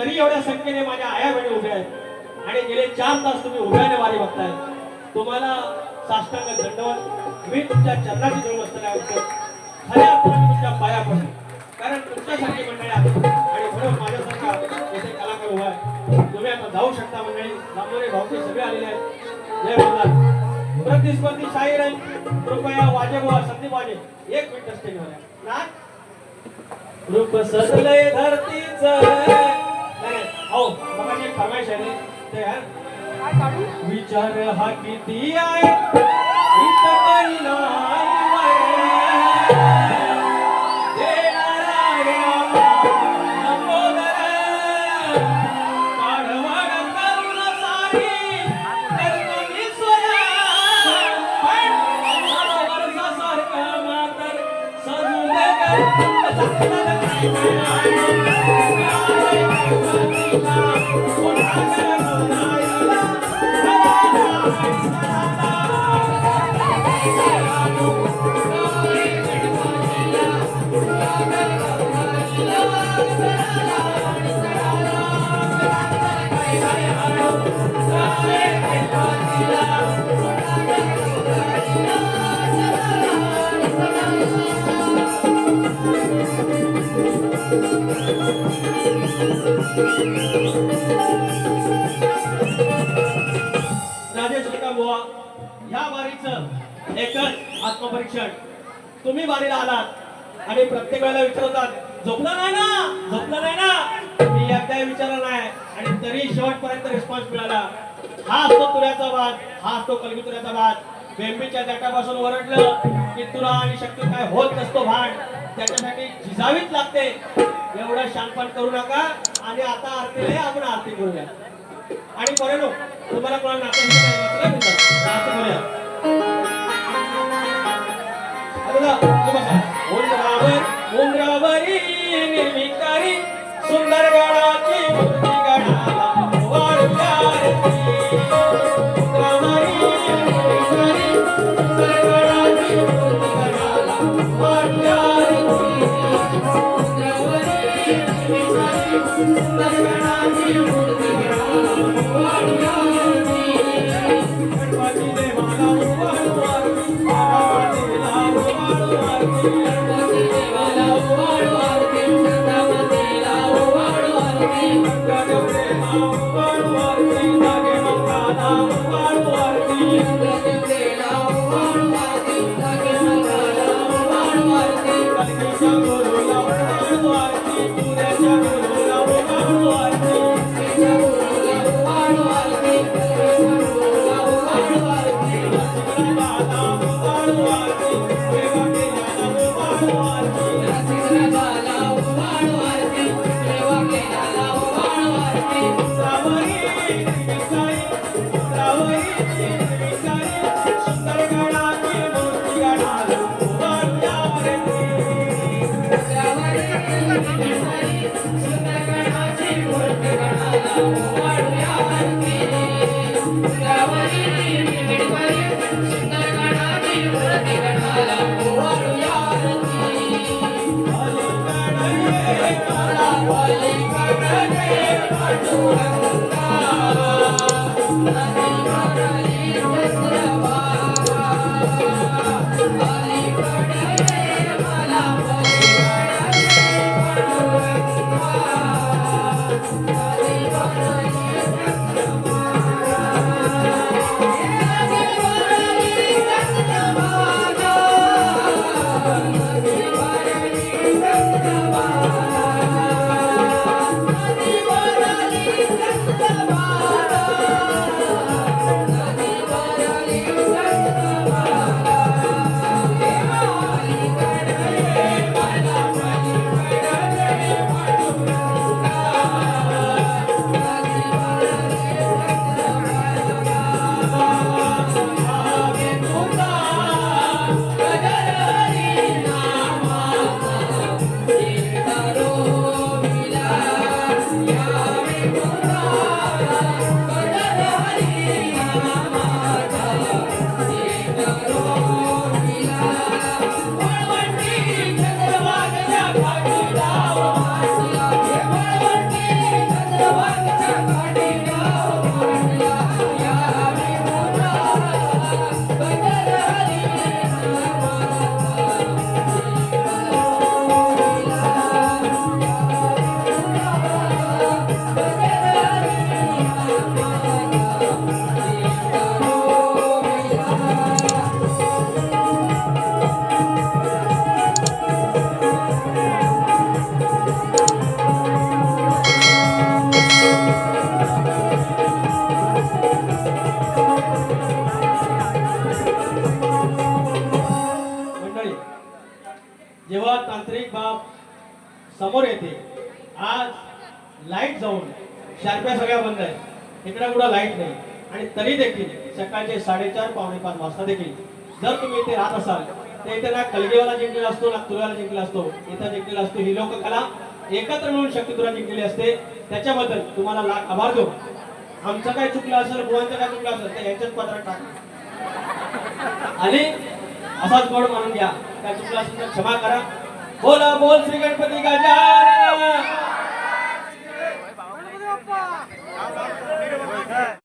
तरी एवढ्या संख्येने माझ्या आया बहिणी उभ्या आहेत. आणि गेले चार तास तुम्ही उभ्याने वारी बघताय. तुम्हाला साष्टांग दंडवत मी तुमच्या चरणाची देऊ असताना खऱ्या अर्थाने तुमच्या पाया पडतो कारण तुमच्यासारखी मंडळी आहे आणि म्हणून माझ्यासारखा येथे कलाकार उभा आहे. तुम्ही आता जाऊ शकता मंडळी. रामोरे भाऊचे सगळे आलेले आहेत. जय बोलणार प्रतिस्पर्धी शाहीर आहे कृपया वाजे बुवा संदीप वाजे. एक मिनिट स्टेजवर आहे. नाच रूप सजलय धरतीच. हो मगाशी एक फरमाईश आहे रे. ते हा. विचार हा किती आहे इथं काही नाही राजेश निकम वारीचं एकच आत्मपरीक्षण. तुम्ही वारीला आलात आणि प्रत्येक वेळेला विचारतात झोपलं नाही ना? झोपलं नाही ना? मी एकदा विचारलं नाही आणि तरी शेवटपर्यंत रिस्पॉन्स मिळाला. हा असतो तुऱ्याचा वाद हा असतो कलगी तुऱ्याचा वाद. बेंबीच्या जटापासून ओरडलं की तुरा आणि शक्ती काय होत नसतो भांड त्याच्यासाठी झिजावीच लागते. एवढं शानपान करू नका. आणि आता आरतीला या, आपण आरती करूया. आणि बरेलो तुम्हाला कोणाला नातं नातं करूया. अरे जा, तू सुंदर गणाची Oh, समोर येते. आज लाइट जाऊन शार्प्या सगळ्या बंद आहेत. इकडे कुठं लाइट नाही. आणि तरी देखील सकाळचे साडेचार पावणे पाच वाजता देखील जर तुम्ही इथे राहत असाल तर इथे ना कलगीवाला जिंकलेला असतो ना तुरवाला जिंकलेला असतो इथं जिंकलेला असतो ही लोककला. एकत्र मिळून शक्तीतुरा जिंकलेली असते. त्याच्याबद्दल तुम्हाला लाख आभार देऊ. आमचं काय चुकलं असेल बुवांचं काय चुकलं असेल तर यांच्याच पत्रात टाक. आणि असाच गोड मानून घ्या. काय चुकलं असेल तर क्षमा करा. बोला बोल श्री गणपती गजानन